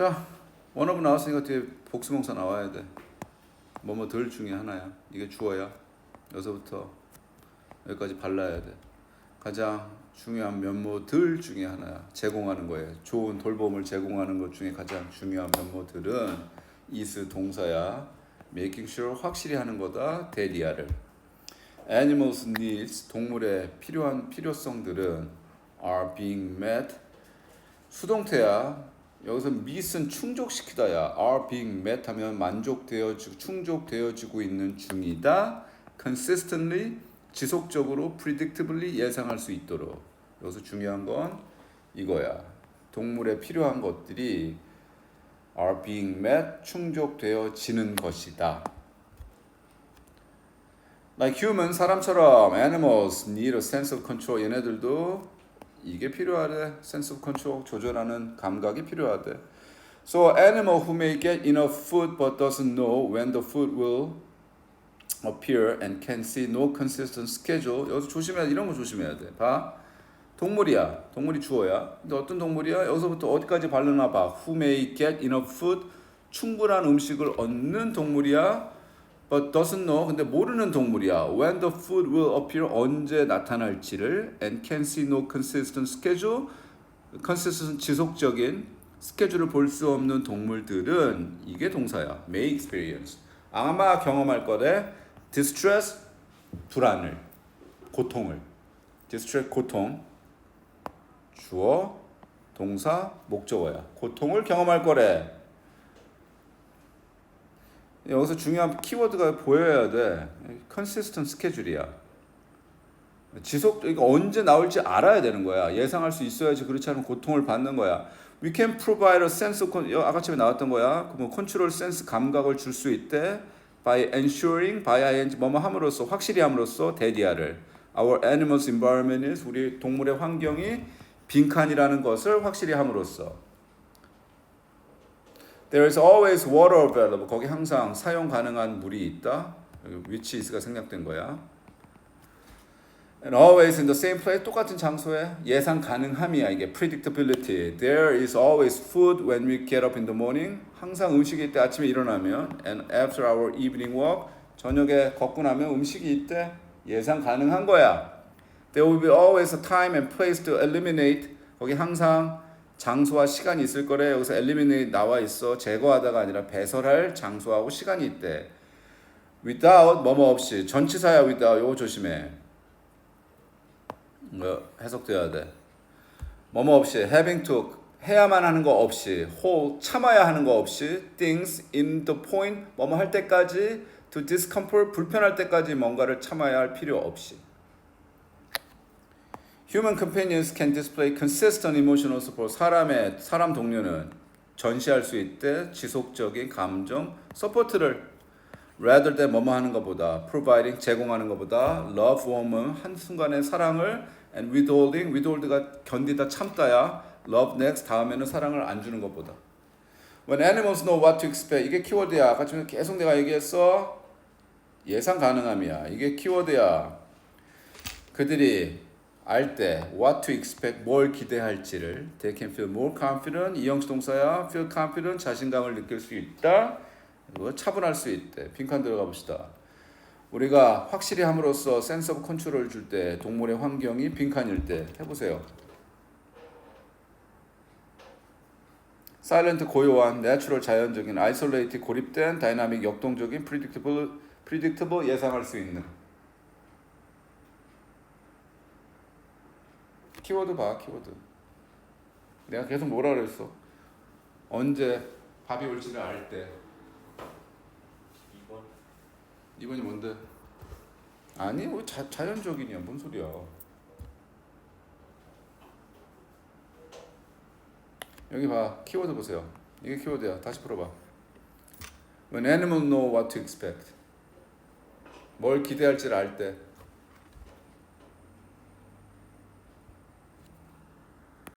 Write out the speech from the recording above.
자, 원어브 나왔으니까 뒤에 복수명사 나와야 돼. 뭐뭐 들 중에 하나야. 이게 주어야. 여기서부터 여기까지 발라야 돼. 가장 중요한 면모들 중에 하나야. 제공하는 거예요. 좋은 돌봄을 제공하는 것 중에 가장 중요한 면모들은 is 동사야. making sure 확실히 하는 거다. 대리아를. animals needs 동물의 필요한 필요성들은 are being met 수동태야. 여기서 meet은 충족시키다야. are being met 하면 만족되어지고 충족되어지고 있는 중이다. consistently 지속적으로 predictably 예상할 수 있도록. 여기서 중요한 건 이거야. 동물에 필요한 것들이 are being met 충족되어지는 것이다. Like human 사람처럼 animals need a sense of control 얘네들도 이게 필요하대. sense of control 조절하는 감각이 필요하대. So animal who may get enough food but doesn't know when the food will appear and can see no consistent schedule. 여기서 조심해야 돼. 이런 거 조심해야 돼. 봐. 동물이야. 동물이 주어야. 근데 어떤 동물이야? 여기서부터 어디까지 발르나 봐. Who may get enough food. 충분한 음식을 얻는 동물이야. But doesn't know. 근데 모르는 동물이야. When the food will appear. 언제 나타날지를. And can see no consistent schedule. consistent 지속적인 스케줄을 볼 수 없는 동물들은 이게 동사야. may experience. 아마 경험할 거래. distress 불안을 고통을 distress 고통 주어 동사 목적어야. 고통을 경험할 거래. 여기서 중요한 키워드가 보여야 돼. consistent 스케줄이야. 지속 이거 언제 나올지 알아야 되는 거야. 예상할 수 있어야지 그렇지 않으면 고통을 받는 거야. We can provide a sense of con- 아까처럼 나왔던 거야. 그뭐 컨트롤 센스 감각을 줄 수 있대. by ensuring by ing 뭐뭐 함으로써 확실히 함으로써 대디아를 our animals environment is 우리 동물의 환경이 빈칸이라는 것을 확실히 함으로써 There is always water available. 거기 항상 사용 가능한 물이 있다. which is가 생략된 거야. And always in the same place 똑같은 장소에 예상 가능함이야 이게 predictability. There is always food when we get up in the morning. 항상 음식이 있대 아침에 일어나면. And after our evening walk 저녁에 걷고 나면 음식이 있대. 예상 가능한 거야. There will be always a time and place to eliminate. 거기 항상 장소와 시간이 있을 거래. 여기서 eliminate 나와 있어. 제거하다가 아니라 배설할 장소하고 시간이 있대. without 뭐뭐 없이 전치사야 without 요거 조심해. 뭐 해석돼야 돼. 뭐뭐 없이 having to 해야만 하는 거 없이 hold 참아야 하는 거 없이 things in the point 뭐뭐 할 때까지 to discomfort 불편할 때까지 뭔가를 참아야 할 필요 없이. Human companions can display consistent emotional support. 사람의 사람 동료는 전시할 수 있대 지속적인 감정 서포트를 rather than 뭐뭐 하는 것보다 providing 제공하는 것보다 love warm은 한 순간의 사랑을 and withholding withhold가 견디다 참다야 love next 다음에는 사랑을 안 주는 것보다 when animals know what to expect 이게 키워드야 아까 좀 계속 내가 얘기했어 예상 가능함이야 이게 키워드야 그들이 알 때 what to expect 뭘 기대할지를 they can feel more confident 이 형식 동사야 feel confident 자신감을 느낄 수 있다. 그리고 차분할 수 있대. 빈칸 들어가 봅시다. 우리가 확실히 함으로써 센스 오브 컨트롤을 줄 때 동물의 환경이 빈칸일 때 해보세요. 사일런트 고요한 내추럴 자연적인 아이솔레이트 고립된 다이나믹 역동적인 프리딕티블 프리딕티블 예상할 수 있는 키워드 봐 키워드. 내가 계속 뭐라 그랬어? 언제 밥이 올지를 알 때. 2번? 2번이 뭔데? 아니 뭐 자, 자연적인이야 뭔 소리야? 여기 봐. 키워드 보세요. 이게 키워드야. 다시 풀어봐. When animals know what to expect. 뭘 기대할지를 알 때